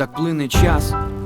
Так плине час,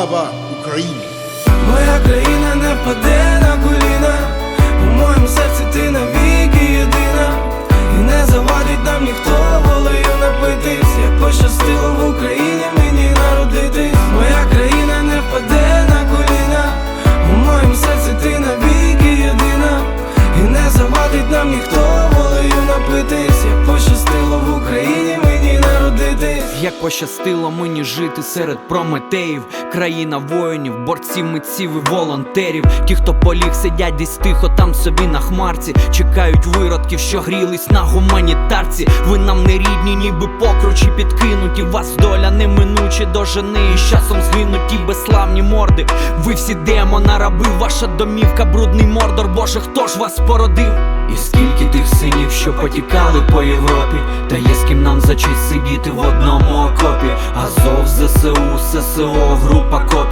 nova Ucrânia. Пощастило мені жити серед прометеїв, країна воїнів, борців, митців і волонтерів. Ті, хто поліг, сидять десь тихо там собі на хмарці, чекають виродків, що грілись на гуманітарці. Ви нам не рідні, ніби покручі підкинуті. Вас доля неминуче дожени, і з часом згинуть ті безславні морди. Ви всі демона раби, ваша домівка, брудний мордор. Боже, хто ж вас породив? І скільки тих синів, що потікали по Європі, та є за честь сидіти в одному окопі. Азов, ЗСУ, ССО, група копій.